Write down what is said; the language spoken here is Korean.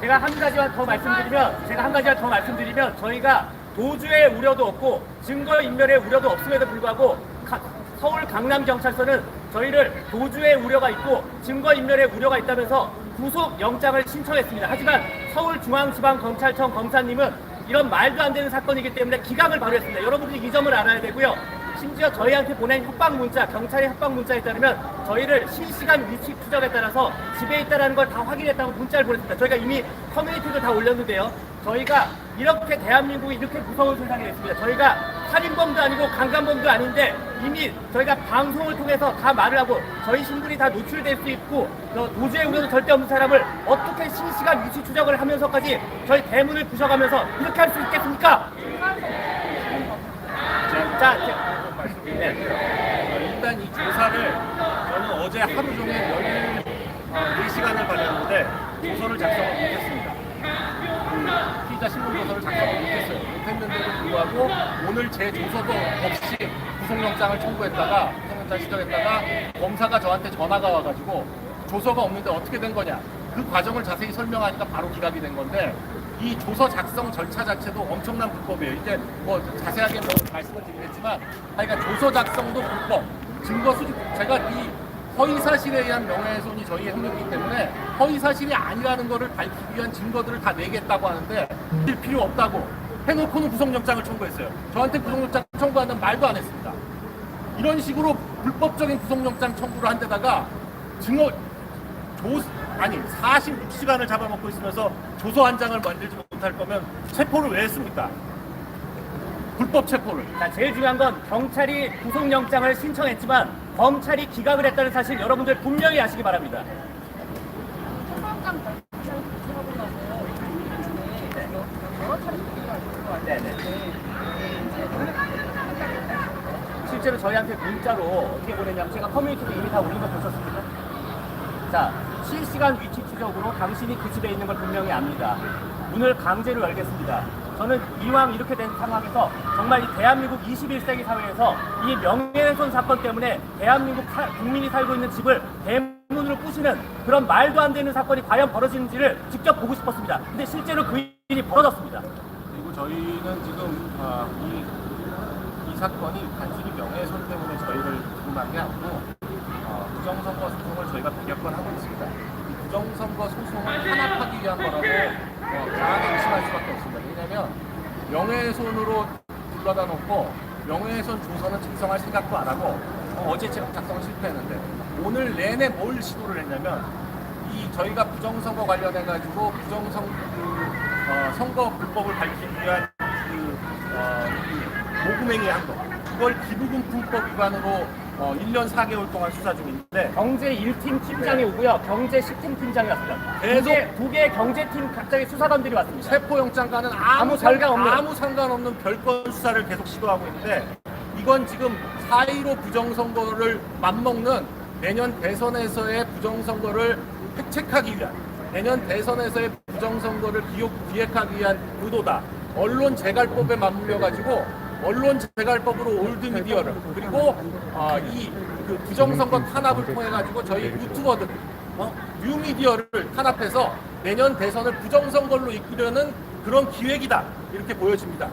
제가 한 가지만 더 말씀드리면 제가 한 가지만 더 말씀드리면 저희가 도주의 우려도 없고 증거 인멸의 우려도 없음에도 불구하고 가- 서울 강남 경찰서는 저희를 도주의 우려가 있고 증거 인멸의 우려가 있다면서 구속 영장을 신청했습니다. 하지만 서울중앙지방검찰청 검사님은 이런 말도 안 되는 사건이기 때문에 기각을 발효했습니다. 여러분들이 이 점을 알아야 되고요. 심지어 저희한테 보낸 협박 문자, 경찰의 협박 문자에 따르면 저희를 실시간 위치 추적에 따라서 집에 있다는 걸 다 확인했다고 문자를 보냈습니다. 저희가 이미 커뮤니티도 다 올렸는데요. 저희가 이렇게 대한민국이 이렇게 무서운 세상이 됐습니다. 저희가 살인범도 아니고 강간범도 아닌데 이미 저희가 방송을 통해서 다 말을 하고 저희 신분이 다 노출될 수 있고 저 도주의 우려도 절대 없는 사람을 어떻게 실시간 위치 추적을 하면서까지 저희 대문을 부셔가면서 이렇게 할 수 있겠습니까? 자, 제- 네. 일단 이 조사를 저는 어제 하루 종일 열일 어, 4시간을 발휘 조서를 작성을 못했습니다. 그 피의자 신문 조서를 작성을 못했어요. 못했는데도 불구하고 오늘 제 조서도 없이 구속영장을 청구했다가 구속영장 시정했다가 검사가 저한테 전화가 와가지고 조서가 없는데 어떻게 된 거냐 그 과정을 자세히 설명하니까 바로 기각이 된 건데 이 조서 작성 절차 자체도 엄청난 불법이에요. 이제 뭐 자세하게 뭐 말씀을 드리겠지만, 하여간 조서 작성도 불법, 증거 수집, 제가 이 허위 사실에 의한 명예훼손이 저희의 행위이기 때문에 허위 사실이 아니라는 것을 밝히기 위한 증거들을 다 내겠다고 하는데 일 필요 없다고 해놓고는 구속영장을 청구했어요. 저한테 구속영장 청구하는 말도 안 했습니다. 이런 식으로 불법적인 구속영장 청구를 한 데다가 증거 조 아니 46시간을 잡아먹고 있으면서 조서 한 장을 만들지 못할 거면 체포를 왜 했습니까? 불법 체포를. 자, 제일 중요한 건 경찰이 구속영장을 신청했지만 검찰이 기각을 했다는 사실 여러분들 분명히 아시기 바랍니다. 실제로 저희한테 문자로 어떻게 보냈냐면 제가 커뮤니티에 이미 다 올린 거 보셨습니까? 자, 실시간 위치 추적으로 당신이 그 집에 있는 걸 분명히 압니다. 문을 강제로 열겠습니다. 저는 이왕 이렇게 된 상황에서 정말 이 대한민국 21세기 사회에서 이 명예훼손 사건 때문에 대한민국 사- 국민이 살고 있는 집을 대문으로 부시는 그런 말도 안 되는 사건이 과연 벌어지는지를 직접 보고 싶었습니다. 근데 실제로 그 일이 벌어졌습니다. 그리고 저희는 지금 아, 이, 이 사건이 단순히 명예훼손 때문에 저희를 부름한 게 아니고 어, 부정선거 소송을 저희가 100여 건 하고 있습니다. 이 부정선거 소송을 탄압하기 위한 거라고 어, 강하게 의심할 수밖에 없습니다. 왜냐하면 명예훼손으로 불러다 놓고 명예훼손 조서는 작성할 생각도 안 하고 어, 제 작성을 실패했는데 오늘 내내 뭘 시도를 했냐면 이 저희가 부정선거 관련해 가지고 부정선 그, 어, 선거 불법을 밝히기 위한 그 어, 이 모금행위 한 거. 그걸 기부금품법 위반으로 어, 1년 4개월 동안 수사 중인데 경제 1팀 팀장이 오고요. 경제 10팀 팀장이 왔습니다. 계속- 두 개, 두 개의 경제팀 각장의 수사관들이 왔습니다. 체포영장과는 아무, 아무 결과 없는. 아무 상관없는 별건 수사를 계속 시도하고 있는데 이건 지금 4.15 부정선거를 맞먹는 내년 대선에서의 부정선거를 획책하기 위한 내년 대선에서의 부정선거를 기획, 기획하기 위한 의도다. 언론 재갈법에 맞물려 가지고 언론 재갈법으로 올드미디어를 그리고 어, 이그 부정선거 탄압을 통해 가지고 저희 유튜버들 어? 뉴미디어를 탄압해서 내년 대선을 부정선거로 이끌려는 그런 기획이다 이렇게 보여집니다.